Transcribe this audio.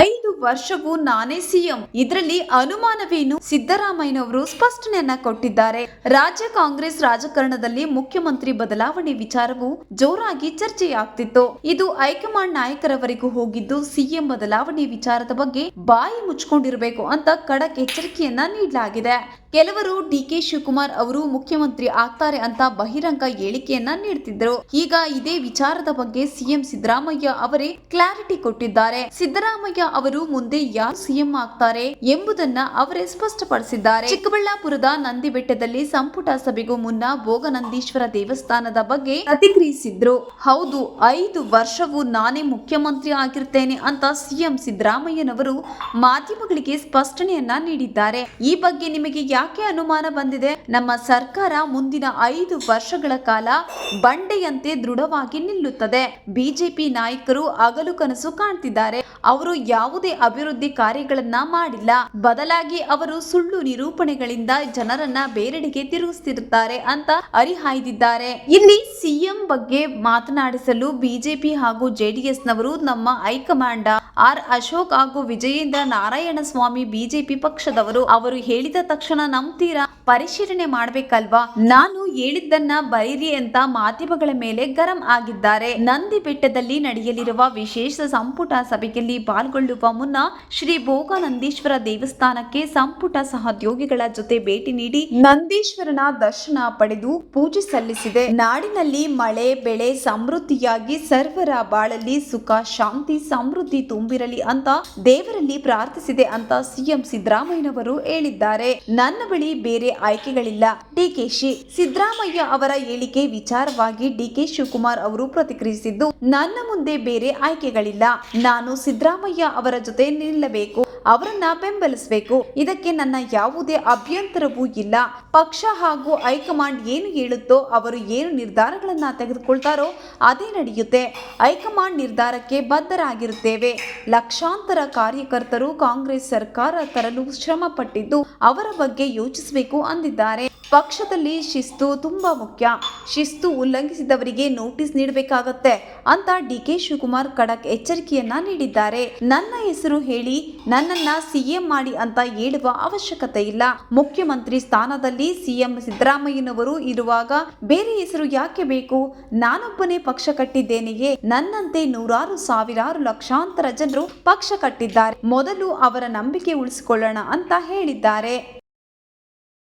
ಐದು ವರ್ಷವೂ ನಾನೇ ಸಿಎಂ. ಇದರಲ್ಲಿ ಅನುಮಾನವೇನು? ಸಿದ್ದರಾಮಯ್ಯನವರು ಸ್ಪಷ್ಟನೆಯನ್ನ ಕೊಟ್ಟಿದ್ದಾರೆ. ರಾಜ್ಯ ಕಾಂಗ್ರೆಸ್ ರಾಜಕಾರಣದಲ್ಲಿ ಮುಖ್ಯಮಂತ್ರಿ ಬದಲಾವಣೆ ವಿಚಾರವು ಜೋರಾಗಿ ಚರ್ಚೆಯಾಗ್ತಿತ್ತು. ಇದು ಹೈಕಮಾಂಡ್ ನಾಯಕರವರೆಗೂ ಹೋಗಿದ್ದು ಸಿಎಂ ಬದಲಾವಣೆ ವಿಚಾರದ ಬಗ್ಗೆ ಬಾಯಿ ಮುಚ್ಚಿಕೊಂಡಿರಬೇಕು ಅಂತ ಖಡಕ್ ಎಚ್ಚರಿಕೆಯನ್ನ ನೀಡಲಾಗಿದೆ. ಕೆಲವರು ಡಿ ಕೆ ಶಿವಕುಮಾರ್ ಅವರು ಮುಖ್ಯಮಂತ್ರಿ ಆಗ್ತಾರೆ ಅಂತ ಬಹಿರಂಗ ಹೇಳಿಕೆಯನ್ನ ನೀಡ್ತಿದ್ರು. ಈಗ ಇದೇ ವಿಚಾರದ ಬಗ್ಗೆ ಸಿಎಂ ಸಿದ್ದರಾಮಯ್ಯ ಅವರೇ ಕ್ಲಾರಿಟಿ ಕೊಟ್ಟಿದ್ದಾರೆ. ಸಿದ್ದರಾಮಯ್ಯ ಅವರು ಮುಂದೆ ಯಾರು ಸಿಎಂ ಆಗ್ತಾರೆ ಎಂಬುದನ್ನ ಅವರೇ ಸ್ಪಷ್ಟಪಡಿಸಿದ್ದಾರೆ. ಚಿಕ್ಕಬಳ್ಳಾಪುರದ ನಂದಿ ಬೆಟ್ಟದಲ್ಲಿ ಸಂಪುಟ ಸಭೆಗೂ ಮುನ್ನ ಭೋಗನಂದೀಶ್ವರ ದೇವಸ್ಥಾನದ ಬಗ್ಗೆ ಪ್ರತಿಕ್ರಿಯಿಸಿದ್ರು. ಹೌದು, ಐದು ವರ್ಷವೂ ನಾನೇ ಮುಖ್ಯಮಂತ್ರಿ ಆಗಿರ್ತೇನೆ ಅಂತ ಸಿಎಂ ಸಿದ್ದರಾಮಯ್ಯನವರು ಮಾಧ್ಯಮಗಳಿಗೆ ಸ್ಪಷ್ಟನೆಯನ್ನ ನೀಡಿದ್ದಾರೆ. ಈ ಬಗ್ಗೆ ನಿಮಗೆ ಯಾಕೆ ಅನುಮಾನ ಬಂದಿದೆ? ನಮ್ಮ ಸರ್ಕಾರ ಮುಂದಿನ ಐದು ವರ್ಷಗಳ ಕಾಲ ಬಂಡೆಯಂತೆ ದೃಢವಾಗಿ ನಿಲ್ಲುತ್ತದೆ. ಬಿಜೆಪಿ ನಾಯಕರು ಹಗಲು ಕನಸು ಕಾಣ್ತಿದ್ದಾರೆ. ಅವರು ಯಾವುದೇ ಅಭಿವೃದ್ಧಿ ಕಾರ್ಯಗಳನ್ನ ಮಾಡಿಲ್ಲ. ಬದಲಾಗಿ ಅವರು ಸುಳ್ಳು ನಿರೂಪಣೆಗಳಿಂದ ಜನರನ್ನ ಬೇರೆಡೆಗೆ ತಿರುಗಿಸುತ್ತಿರುತ್ತಾರೆ ಅಂತ ಅರಿಹಾಯ್ದಿದ್ದಾರೆ. ಇಲ್ಲಿ ಸಿಎಂ ಬಗ್ಗೆ ಮಾತನಾಡಿಸಲು ಬಿಜೆಪಿ ಹಾಗೂ ಜೆಡಿಎಸ್ ನವರು ನಮ್ಮ ಹೈಕಮಾಂಡ್ ಆರ್ ಅಶೋಕ್ ಹಾಗೂ ವಿಜಯೇಂದ್ರ ನಾರಾಯಣ ಸ್ವಾಮಿ ಬಿಜೆಪಿ ಪಕ್ಷದವರು ಅವರು ಹೇಳಿದ ತಕ್ಷಣ ನಂಬ್ತೀರಾ? ಪರಿಶೀಲನೆ ಮಾಡ್ಬೇಕಲ್ವಾ? ನಾನು ಹೇಳಿದ್ದನ್ನ ಬೈರಿ ಅಂತ ಮಾಧ್ಯಮಗಳ ಮೇಲೆ ಗರಂ ಆಗಿದ್ದಾರೆ. ನಂದಿ ಬೆಟ್ಟದಲ್ಲಿ ನಡೆಯಲಿರುವ ವಿಶೇಷ ಸಂಪುಟ ಸಭೆಯಲ್ಲಿ ಪಾಲ್ಗೊಳ್ಳುವ ಮುನ್ನ ಶ್ರೀ ಭೋಗಾನಂದೀಶ್ವರ ದೇವಸ್ಥಾನಕ್ಕೆ ಸಂಪುಟ ಸಹೋದ್ಯೋಗಿಗಳ ಜೊತೆ ಭೇಟಿ ನೀಡಿ ನಂದೀಶ್ವರನ ದರ್ಶನ ಪಡೆದು ಪೂಜೆ ಸಲ್ಲಿಸಿದೆ. ನಾಡಿನಲ್ಲಿ ಮಳೆ, ಬೆಳೆ ಸಮೃದ್ಧಿಯಾಗಿ ಸರ್ವರ ಬಾಳಲ್ಲಿ ಸುಖ, ಶಾಂತಿ, ಸಮೃದ್ಧಿ ತುಂಬಿರಲಿ ಅಂತ ದೇವರಲ್ಲಿ ಪ್ರಾರ್ಥಿಸಿದೆ ಅಂತ ಸಿಎಂ ಸಿದ್ದರಾಮಯ್ಯನವರು ಹೇಳಿದ್ದಾರೆ. ನನ್ನ ಬಳಿ ಬೇರೆ ಆಯ್ಕೆಗಳಿಲ್ಲ. ಡಿಕೆಶಿ ಸಿದ್ದರಾಮಯ್ಯ ಅವರ ಹೇಳಿಕೆ ವಿಚಾರವಾಗಿ ಡಿಕೆ ಶಿವಕುಮಾರ್ ಅವರು ಪ್ರತಿಕ್ರಿಯಿಸಿದ್ದು, ನನ್ನ ಮುಂದೆ ಬೇರೆ ಆಯ್ಕೆಗಳಿಲ್ಲ. ನಾನು ಸಿದ್ದರಾಮಯ್ಯ ಅವರ ಜೊತೆ ನಿಲ್ಲಬೇಕು. ಅವರನ್ನ ಬೆಂಬಲಿಸಬೇಕು. ಇದಕ್ಕೆ ನನ್ನ ಯಾವುದೇ ಅಭ್ಯಂತರವೂ ಇಲ್ಲ. ಪಕ್ಷ ಹಾಗೂ ಹೈಕಮಾಂಡ್ ಏನು ಹೇಳುತ್ತೋ, ಅವರು ಏನು ನಿರ್ಧಾರಗಳನ್ನ ತೆಗೆದುಕೊಳ್ತಾರೋ ಅದೇ ನಡೆಯುತ್ತೆ. ಹೈಕಮಾಂಡ್ ನಿರ್ಧಾರಕ್ಕೆ ಬದ್ಧರಾಗಿರುತ್ತೇವೆ. ಲಕ್ಷಾಂತರ ಕಾರ್ಯಕರ್ತರು ಕಾಂಗ್ರೆಸ್ ಸರ್ಕಾರ ತರಲು ಶ್ರಮ ಪಟ್ಟಿದ್ದು ಅವರ ಬಗ್ಗೆ ಯೋಚಿಸಬೇಕು ಅಂದಿದ್ದಾರೆ. ಪಕ್ಷದಲ್ಲಿ ಶಿಸ್ತು ತುಂಬಾ ಮುಖ್ಯ. ಶಿಸ್ತು ಉಲ್ಲಂಘಿಸಿದವರಿಗೆ ನೋಟಿಸ್ ನೀಡಬೇಕಾಗತ್ತೆ ಅಂತ ಡಿ ಕೆ ಶಿವಕುಮಾರ್ ಖಡಕ್ ಎಚ್ಚರಿಕೆಯನ್ನ ನೀಡಿದ್ದಾರೆ. ನನ್ನ ಹೆಸರು ಹೇಳಿ ನನ್ನನ್ನ ಸಿಎಂ ಮಾಡಿ ಅಂತ ಹೇಳುವ ಅವಶ್ಯಕತೆ ಇಲ್ಲ. ಮುಖ್ಯಮಂತ್ರಿ ಸ್ಥಾನದಲ್ಲಿ ಸಿಎಂ ಸಿದ್ದರಾಮಯ್ಯನವರು ಇರುವಾಗ ಬೇರೆ ಹೆಸರು ಯಾಕೆ ಬೇಕು? ನಾನೊಬ್ಬನೇ ಪಕ್ಷ ಕಟ್ಟಿದ್ದೇನೆಯೇ? ನನ್ನಂತೆ ನೂರಾರು ಸಾವಿರಾರು ಲಕ್ಷಾಂತರ ಜನರು ಪಕ್ಷ ಕಟ್ಟಿದ್ದಾರೆ. ಮೊದಲು ಅವರ ನಂಬಿಕೆ ಉಳಿಸಿಕೊಳ್ಳೋಣ ಅಂತ ಹೇಳಿದ್ದಾರೆ.